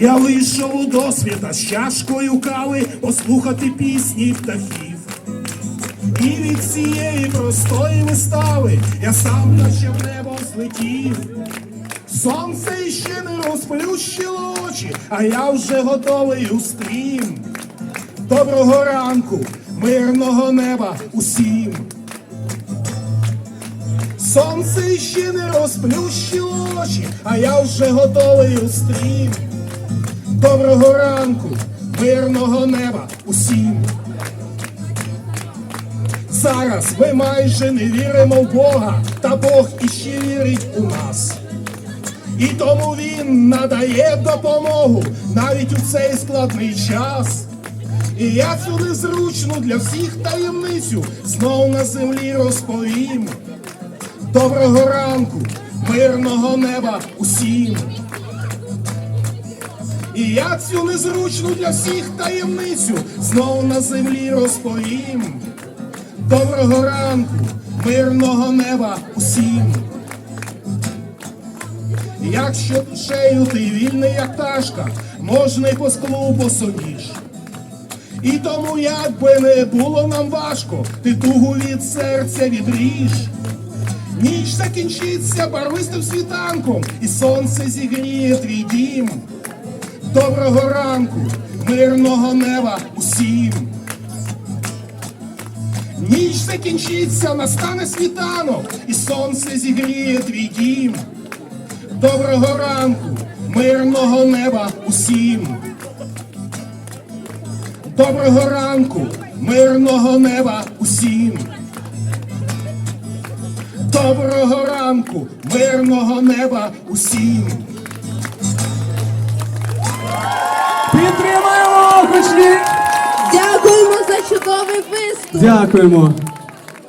Я вийшов у досвіта з чашкою кави послухати пісні птахів. І від цієї простої вистави я сам наче в небо злетів. Сонце ще не розплющило очі, а я вже готовий у стрім. Доброго ранку, мирного неба усім. Сонце ще не розплющило очі, а я вже готовий у стрім. Доброго ранку, мирного неба усім. Зараз ми майже не віримо в Бога, та Бог іще вірить у нас. І тому він надає допомогу навіть у цей складний час. І я цю незручну для всіх таємницю знов на землі розповім. Доброго ранку, мирного неба усім. І я цю незручну для всіх таємницю знов на землі розповім. Доброго ранку, мирного неба усім. Якщо душею ти вільний, як пташка, можна й по склу босоніж. І тому, як би не було нам важко, ти тугу від серця відріж. Ніч закінчиться барвистим світанком, і сонце зігріє твій дім. Доброго ранку, мирного неба усім. Ніч закінчиться, настане світанок, і сонце зігріє твій дім. Доброго ранку, мирного неба усім. Доброго ранку, мирного неба усім. Доброго ранку, мирного неба усім. Підтримаємо. Дякуємо за чудовий виступ. Дякуємо.